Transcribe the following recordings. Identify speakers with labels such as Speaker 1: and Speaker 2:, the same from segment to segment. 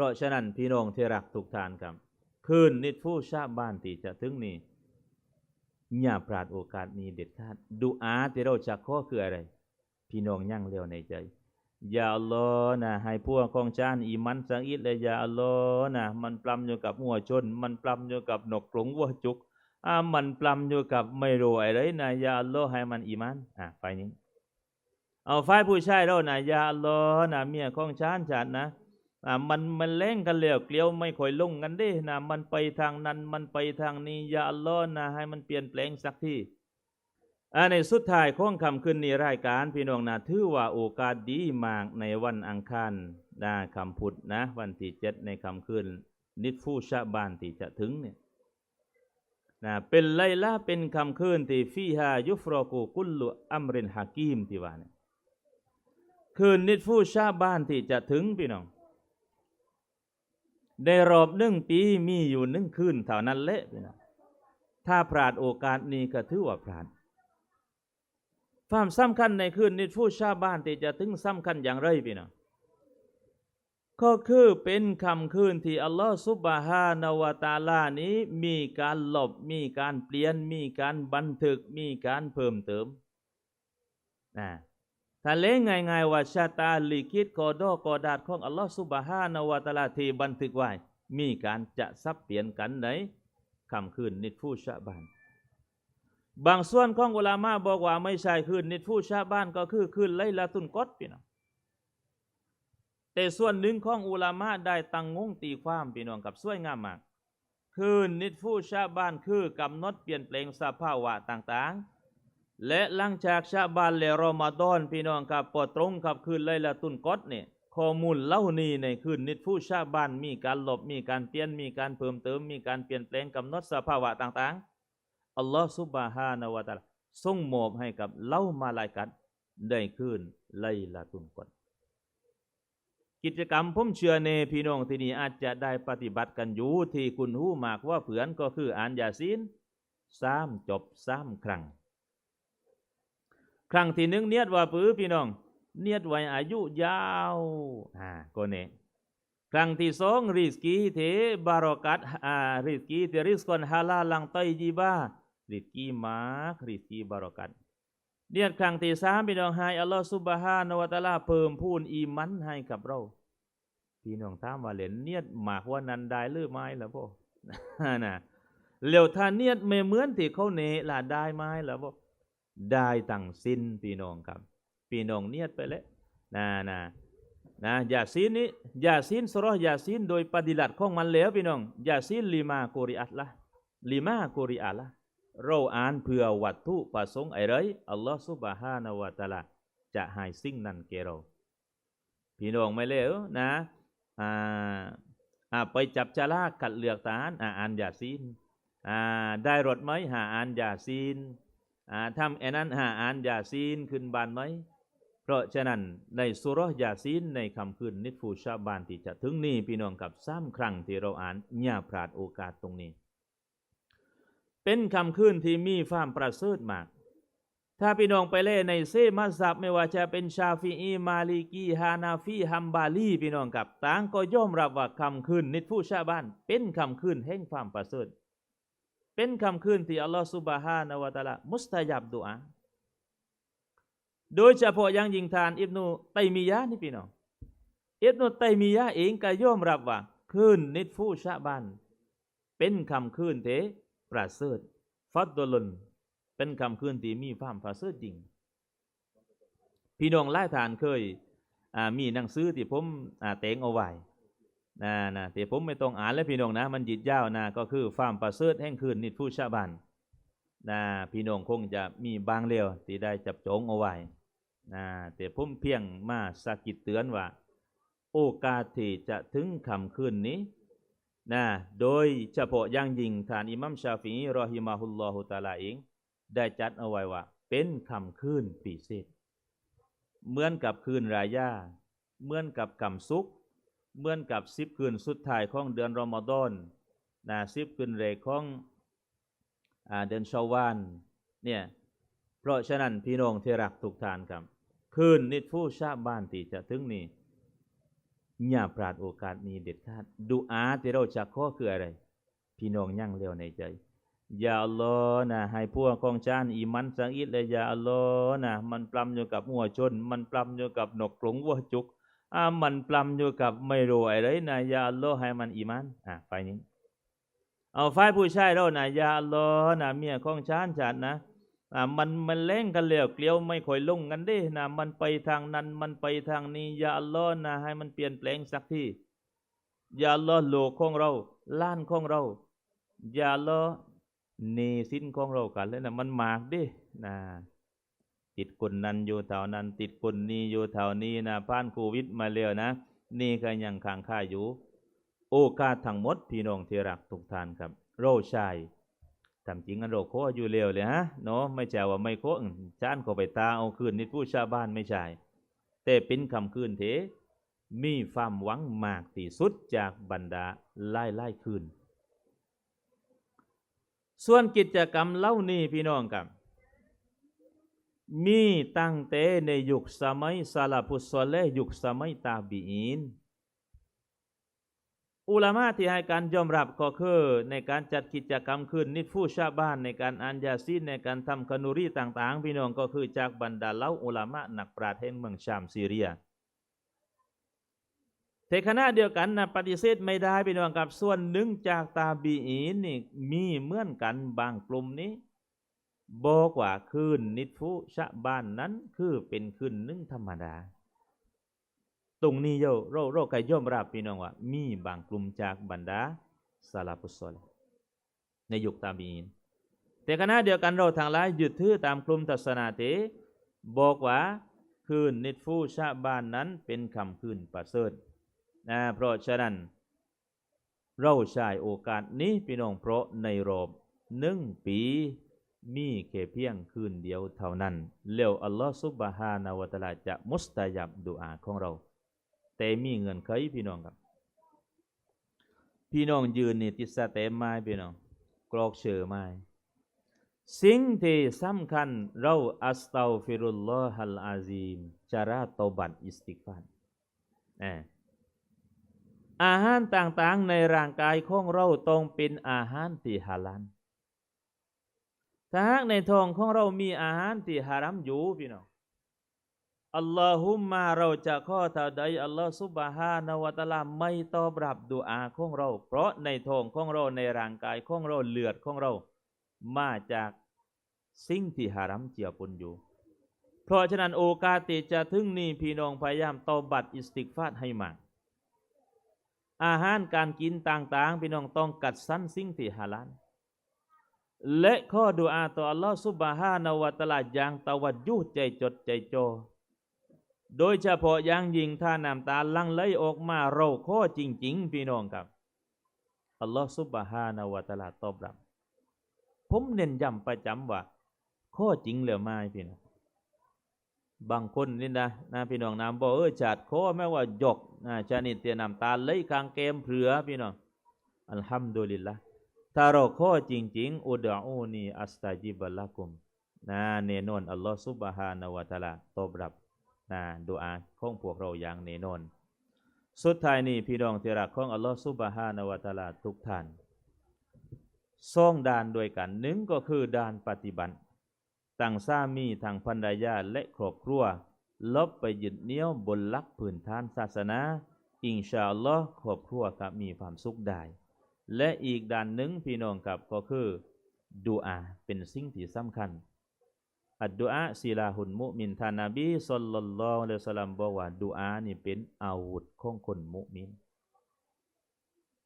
Speaker 1: พราะฉะนั้นพี่น้องที่รักทุกท่านครับ คืนนิดฟูชาบ้านที่จะถึงนี้อย่าพลาดโอกาสนี้เด็ดขาดดูอาที่เราจะข้อคืออะไร พี่น้องยั่งเร็วในใจ อย่าอัลลอฮ์นะให้พวกของชานอีมันสังอิดเลยอย่าอัลลอฮ์นะมันปลำอยู่กับหัวชน มันปลำอยู่กับนกกรงวัวจุกอ่ามันปลำอยู่กับไม่รู้อะไรนะอย่าอัลลอฮ์ให้มันอีมันอะไฟนี้ เอาไฟผู้ชายเรานะอย่าอัลลอฮ์นะเมียของชานฉันนะ อ่ามันมันเล่งกันเหลวเกลียวไม่ค่อยลงกันเด้นะมันไปทางนั้นมันไปทางนี้อย่าอัลลอฮ์นะให้มันเปลี่ยนแปลงสักทีอ่าในสุดท้ายของคำขึ้นนี้รายการพี่น้องนะถือว่าโอกาสดีมากในวันอังคารนะคำพุธนะ วันที่เจ็ดในคำขึ้น นิดฟูชาบานที่จะถึงเนี่ยนะเป็นไลลาเป็นคำคืนที่ฟีฮายุฟรอกูกุลลุอัมรินฮากีมที่ว่าเนี่ยคืนนิดฟูชาบานที่จะถึงพี่น้อง ในรอบหนึ่งปีมีอยู่หนึ่งคืนเท่านั้นแหละพี่น้องถ้าพลาดโอกาสนี้ก็ถือว่าพลาดความสำคัญในคืนนิดฟูชาบ้านที่จะถึงสำคัญอย่างไรพี่น้องก็คือเป็นคำคืนที่อัลลอฮฺซุบฮานาวตาลานี้มีการหลบมีการเปลี่ยน มีการบันทึกมีการเพิ่มเติมนะ ถ้าเล่งง่ายๆว่าชาตาลิคิดกอดอกอดาดของอัลลอฮฺซุบฮานาวะตาลาทีบันทึกไว้ มีการจะซับเปลี่ยนกันในคำคืนนิดฟูชาบ้านบางส่วนของอุลามาบอกว่าไม่ใช่คืนนิดฟูชาบ้านก็คือคืนไลลาตุนกอดพี่น้องแต่ส่วนหนึ่งของอุลามาได้ตั้งงงตีความพี่น้องกับสวยงามมากคืนนิดฟูชาบ้านคือกำหนดเปลี่ยนแปลงสภาวะต่างๆ และหลังจากชาบานและรอมฎอนพี่น้องกับปอตรงกับคืนไลลาตุนกอดเนี่ยข้อมูลเล่านี้ในคืนนิดฟูชาบานมีการหลบมีการเปลี่ยนมีการเพิ่มเติมมีการเปลี่ยนแปลงกำหนดสภาวะต่างๆ อัลลอฮฺซุบฮานาวะตะอาลาทรงมอบให้กับเล่ามาลายกัดได้คืนไลลาตุนกอดกิจกรรมผมเชื่อในพี่น้องที่นี่อาจจะได้ปฏิบัติกันอยู่ที่คุณหู้มากว่าเผือนก็คืออ่านยาซีนสามจบสามครั้ง ครั้งที่หนึ่งเนียดว่าปื้อพี่น้อง เนียดไว้อายุยาวอ่าก็เนครั้งที่สองริสกีเทบารอกัดอ่าริสกีเทริสกอนฮาลาลังไตจีบาริสกีมาริสกีบารอกัดเนียดครั้งที่สามพี่น้องให้อัลลอฮฺซุบฮานาวะตะอาลาเพิ่มพูนอีมันให้กับเราพี่น้องถามว่าเหรียญเนียดหมากว่านันได้หรือไม่ล่ะพ่อนะเร็วถ้าเนียดไม่เหมือนที่เขาเนล่ะได้ไหมล่ะพ่อ ได้ตั้งสิ้นพี่น้องครับพี่น้องเนียดไปแล้วนะนะนะยาซีนนี้ยาซีนสรอยาซีนโดยปฏิลัติของมันแล้วพี่น้องยาซีนลิมาโกริอัตละลิมาโกริอัตละเราอ่านเพื่อวัตถุประสงค์อะไรอัลลอฮฺซุบฮานาวะตะอาลาจะให้สิ่งนั้นแก่เรา พี่น้องไม่เลวนะอ่าอ่าไปจับจารากัดเลือกทหารอ่าอ่านยาซีนอ่าได้รถไหมหาอ่านยาซีน ทำแอนนั้นหาอ่านยาซีนขึ้นบานไหมเพราะฉะนั้นในสุรยาซีนในคำคืนนิฟูชาบานที่จะถึงนี้พี่น้องกับซ้ำครั้งที่เราอ่านอย่าพลาดโอกาสตรงนี้ เป็นคำคืนที่มีความประเสริฐมาก ถ้าพี่น้องไปเล่ในเซมัสซับไม่ว่าจะเป็นชาฟีอีมาลิกีฮานาฟีฮัมบาลีพี่น้องกับต่างก็ย่อมรับว่าคำคืนนิฟูชาบาน เป็นคำคืนแห่งความประเสริฐ เป็นคำคืนที่อัลลอฮฺซุบฮานาวะตะลามุสตายับดุอาโดยเฉพาะอย่างยิงทานอิบนุไตมียะห์นี่พี่น้องอิบนุไตมียะห์เองก็ยอมรับว่าคืนนิดฟูชะบันเป็นคำคืนเทประเสริฐฟัดดลุนเป็นคำคืนที่มีความประเสริฐจริง พี่น้องหลายทานเคยมีหนังสือที่ผมอ่าแต่งเอาไว้ นะนะแต่ผมไม่ต้องอ่านแล้วพี่น้องนะ มันยิดยาวนะก็คือความประเสริฐแห่งคืนนิดฟูชะบันนะพี่น้องคงจะมีบางเรียวที่ได้จับจงเอาไว้นะแต่ผมเพียงมาสะกิดเตือนว่า โอกาสที่จะถึงคำคืนนี้นะโดยเฉพาะอย่างยิ่งท่านอิมัมชาฟีรอฮิมาฮุลลอฮุตาลาเองได้จัดเอาไว้ว่า เป็นคำคืนพิเศษเหมือนกับคืนรายาเหมือนกับกำซุก เหมือนกับสิบคืนสุดท้ายของเดือนรอมฎอนนะสิบคืนเรกของอเดือนชาวานเนี่ยเพราะฉะนั้นพี่น้องที่รักทุกท่านครับ คืนนิดฟูชาบ้านที่จะถึงนี้อย่าพลาดโอกาสนี้เด็ดขาดดูอาที่เราจะขอคืออะไร พี่น้องยั่งเร็วในใจอย่าลอนะให้พวกของชานอีมันสังอิดเลยอย่าลอนะมันปลำอยู่กับหัวชน มันปลำอยู่กับนกกรงวัวจุก อามันปลำอยู่กับไม่รู้อะไรนะอย่าอัลลอฮ์ให้มันอีมันอะไปนี้ เอาฝ่ายผู้ชายเรานะอย่าอัลลอฮ์นะเมียของชานฉันนะอ่ามันมันเล่งกันเหลวเกลียวไม่ค่อยลงกันเด้นะมันไปทางนั้นมันไปทางนี้ยาอัลลอฮ์นะให้มันเปลี่ยนแปลงสักทียาอัลลอฮ์โลกของเราล้านของเรายาอัลลอฮ์หนีสินของเรากันเลยนะมันหมากดินะ ติดคนนั้นอยู่แถวนั้น ติดคนนี้อยู่แถวนี้นะผ่านโควิดมาแล้วนะ นี่ก็ยังค้างค่าอยู่ โอกาสทั้งหมดพี่น้องที่รักทุกท่านครับ โรชายทำจริงอันโรคโคอยู่เร็วเลยฮะเนาะไม่ใช่ว่าไม่โคอื้อจานเขาไปตาเอาคืนนิดผู้ชาวบ้านไม่ใช่แต่เป็นคำคืนเทมีความหวังมากที่สุดจากบรรดาไล่ไล่คืนส่วนกิจกรรมเล่านี้พี่น้องครับ มีตั้งแต่ในยุคสมัยซาลาฟุสซเลยุคสมัยตาบีอินอุลามะที่ให้การยอมรับก็คือในการจัดกิจกรรมขึ้นนิดฟูชาบ้านในการอ่านยาซีในการทำคนูรีต่างๆ พี่น้องก็คือจากบรรดาเล่าอุลามะนักปราชญ์แห่งเมืองชามซีเรียแต่ขณะเดียวกันนะปฏิเสธไม่ได้พี่น้องกับส่วนหนึ่งจากตาบีอีนนี่มีเหมือนกันบางกลุ่มนี้ บอกว่าคืนนิดฟูชะบ้านนั้นคือเป็นคืนนึ่งธรรมดา ตรงนี้โยเราเราก็ยอมรับพี่น้องว่า มีบางกลุ่มจากบรรดาซาลาฟุสซอลในยุคตาบีนแต่ขณะเดียวกันเราทางหลายยึดถือตามกลุ่มทัศนาเตบอกว่าคืนนิดฟูชะบ้านนั้นเป็นคำคืนประเสริฐนะเพราะฉะนั้น เราใช้โอกาสนี้พี่น้องเพราะในรอบหนึ่งปี มีแค่เพียงคืนเดียวเท่านั้นแล้วอัลลอฮฺซุบฮานาวะตะอาลาจะมุสตายับดุอาของเรา แต่มีเงินไขพี่น้องครับ พี่น้องยืนนี่ติดสเตมไม้พี่น้องกรอกเชื่อไม้สิ่งที่สำคัญเราอัสตัฟิรุลลอฮัลอาซีมจาราตบัตอิสติกฟารเอาหารต่างๆในร่างกายของเราต้องเป็นอาหารที่ฮาลาล ถ้าหากในท้องของเรามีอาหารที่ฮารัมอยู่พี่น้องอัลลอฮุมมาเราจะข้อถ้าใดอัลลอฮฺซุบฮานาวะตะลาไม่ตอบรับดุอาของเรา เพราะในท้องของเราในร่างกายของเราเลือดของเรา มาจากสิ่งที่ฮารัมเจียปนอยู่ เพราะฉะนั้นโอกาสที่จะถึงนี้พี่น้องพยายามตอบัตอิสติกฟาดให้มากอาหารการกินต่างๆ พี่น้องต้องกัดสั้นสิ่งที่ฮาลาล และข้อดุอาต่ออัลลอฮฺซุบฮานาวะตลาอย่างตะวัดยุใจจดใจจอโดยเฉพาะอย่างยิ่งถ้าน้ำตาลังไหลออกมาเราข้อจริง ๆ พี่น้องครับอัลลอฮฺซุบฮานาวะตลาตอบรับผมเน้นย้ำประจำว่า ข้อจริงเหลือไม่พี่น้องบางคนนี่นะนะพี่น้องนำบอกเออจัดข้อแม้ว่าหยกนะชนิดเตียน้ำตาไหลคางเกมเผือพี่น้องอัลฮัมดุลิลละ ถ้าเราข้อจริง ๆ อุดะอูนีอัสตาจิบัลละกุมนะเนนอนอัลลอฮฺซุบฮานาวะตะลาตอบรับนะดูอาของพวกเราอย่างแน่นอนสุดท้ายนี้พี่น้องที่รักของอัลลอฮฺซุบฮานาวะตะลาทุกท่านสองด้านด้วยกันหนึ่งก็คือด้านปฏิบัติต่างสามีทางภรรยาและครอบครัว ลบไปยึดเหนี่ยวบนหลักพื้นฐานศาสนา อิงชาอัลลอฮ์ครอบครัวกับมีความสุขได้ และอีกด้านหนึ่งพี่น้องกับก็คือดูอาเป็นสิ่งที่สำคัญ อัดดูอาศิลาหุนมุมินทานนบีสุลลัลลอฮุอะลัยฮิสลามบอกว่าดูอานี่เป็นอาวุธของคนมุมิน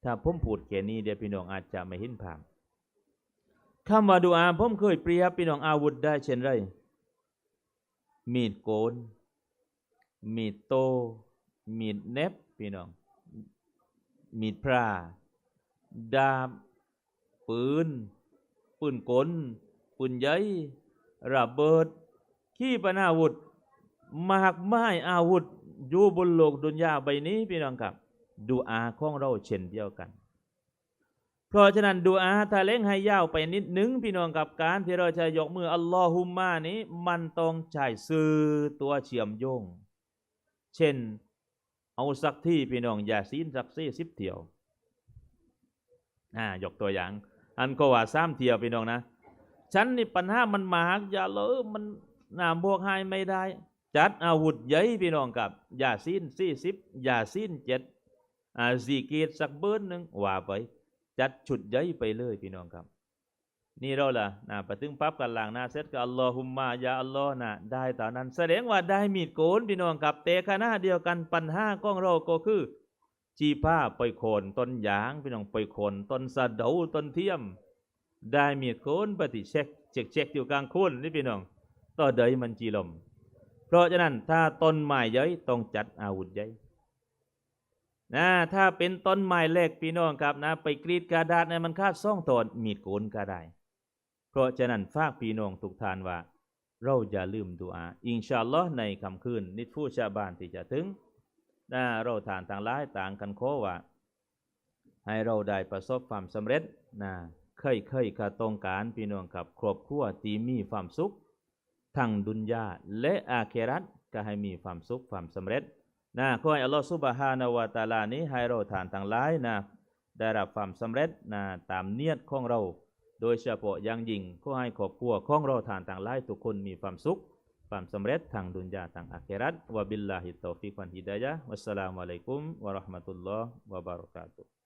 Speaker 1: ถ้าผมพูดแค่นี้เดี๋ยวพี่น้องอาจจะไม่เห็นภาพคำว่าดูอาผมเคยเปรียบพี่น้องอาวุธได้เช่นไร มีดโกน มีดโต มีดเน็บพี่น้อง มีดพระ ดาบ ปืน ปืนกล ปืนใหญ่ระเบิด ขี้ปนาวุธ มากไม้อาวุธ อยู่บนโลกดุนยาใบนี้พี่น้องครับ ดูอาของเราเช่นเดียวกัน เพราะฉะนั้นดูอาถ้าเล่งให้ยาวไปนิดนึงพี่น้องกับการที่เราจะยกมืออัลลอฮุมมานี้ มันต้องใช้ซื้อตัวเชื่อมโยง เช่น เอาสักที่พี่น้องอย่าซีนสักซี่สิบเที่ยว อ่ายกตัวอย่าง อันก็ว่าสามเทียวพี่น้องนะ ฉันนี่ปัญหามันมากอย่าเลยมันน้ำบวกให้ไม่ได้ จัดอาวุธใหญ่พี่น้องกับอย่าซีนสี่สิบอย่าซีนเจ็ดอ่าสี่เกตสักเบิ้หนึ่งว่าไป จัดชุดใหญ่ไปเลยพี่น้องครับ นี่เราล่ะนะปะตึงปั๊บกันหลังนาเสร็จก็อัลลอฮุมมายาอัลลอฮ์นะได้ตอนนั้น แสดงว่าได้มีดโกนพี่น้องครับแต่ขณะเดียวกันปัญหาของเราก็คือ จีผ้าไปโคนต้นยางพี่น้องไปโคนต้นสะเดาต้นเทียม ได้มีดโกนปฏิเช็คเช็คเช็คอยู่กลางโคนนี่พี่น้องต่อเดยมันจีลม เพราะฉะนั้นถ้าต้นไม้ใหญ่ต้องจัดอาวุธใหญ่นะถ้าเป็นต้นไม้เล็กพี่น้องครับนะ ไปกรีดกระดาษเนี่ยมันคาดซ่องตอนมีดโกนก็ได้ เพราะฉะนั้นฝากพี่น้องทุกทานว่า เราอย่าลืมดูอาอินชาอัลลอฮ์ในคำคืนนิดฟูชาบานที่จะถึง นะเราทานต่างหลายต่างกันโคว่า ให้เราได้ประสบความสำเร็จนะเคยเคยกระตรงการพี่น้องกับครอบครัวที่มีความสุขทั้งดุนยาและอาเครัตก็ให้มีความสุขความสำเร็จนะขอให้อัลลอฮฺซุบฮานาวะตะอาลานี้ให้เราทานทั้งหลายนะได้รับความสำเร็จนะตามเนียดของเรา โดยเฉพาะอย่างยิ่งขอให้ครอบครัวของเราทานต่างหลายทุกคนมีความสุข ความสำเร็จทางดุนยาทางอาเครัตวะบิลลาฮิตตอฟิกวันฮิดายะฮ์วัสสลามุอะลัยกุมวะเราะห์มะตุลลอฮ์วะบารอกาตุฮ์